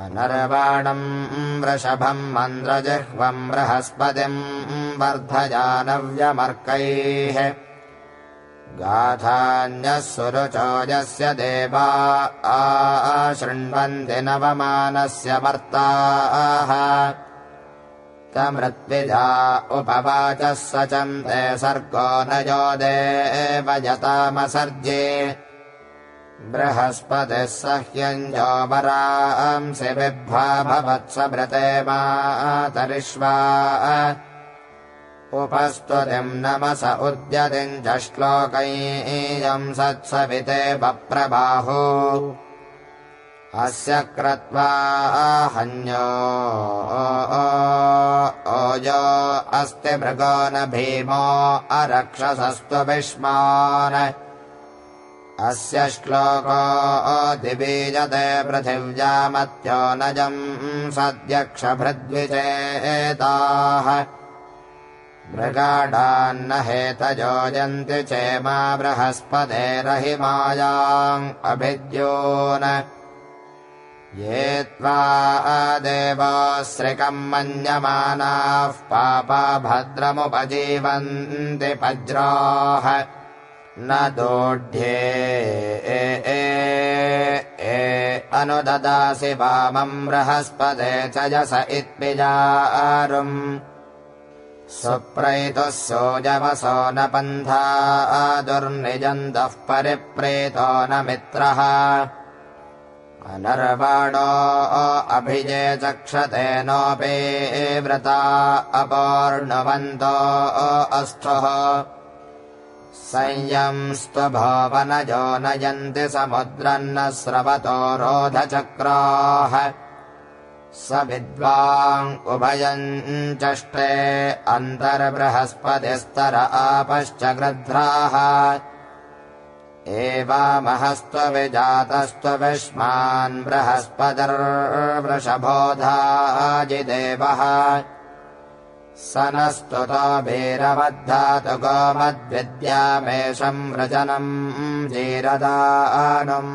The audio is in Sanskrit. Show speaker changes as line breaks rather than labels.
अनर्वाणम् वृषभम् मन्द्रजिह्वम् बृहस्पतिम् वर्धजानव्यमर्कैः। गाथान्यः सुरुचोजस्य देवा शृण्वन्ति नवमानस्य वर्ताः तमृत्विजा उपवाचः स चन्ते सर्गो न यो देवयतामसर्जे बृहस्पतिः सह्यञ्जो वरांसि विभ्वा भवत्सभृते मातरिष्वा। उपस्तुतिम् नमस उद्यतिम् च श्लोकैयम् सत्सविते बप्रबाहो अस्य क्रत्वा हन्यो ओजो अस्ति मृगो न भीमो अरक्षसस्तु विष्मान् अस्य श्लोको दिबीजते पृथिव्यामत्यो नजम् सद्यक्षभृद्विचेताः मृगाढान्न हेतजोजन्ति चेमा बृहस्पतेरहिमायाम् अभिद्योन। ये त्वा देवाश्रिकम् मन्यमानाः पापा भद्रमुपजीवन्ति पज्राः न दोढ्ये। अनुददासि वामम् बृहस्पते च यस इत्पिजारुम्। सुप्रैतुः सोजवसो न पन्था दुर्निजन्तः परिप्रेतो न मित्रः। अनर्वाणो अभिजे चक्षते नोऽपि व्रता अपोर्णवन्तो अस्थुः संयंस्त्वभावनजो नयन्ति समुद्रन्न स्रवतो रोधचक्राः। स विद्वाङ् उभयम् चष्टे अन्तर्बृहस्पतिस्तर आपश्च गृध्राः। एवामहस्त्वविजातस्त्वविष्मान् बृहस्पतिर्वृषभोधाजिदेवः स न गोमद्विद्यामेषम् व्रजनम् जीरदानुम्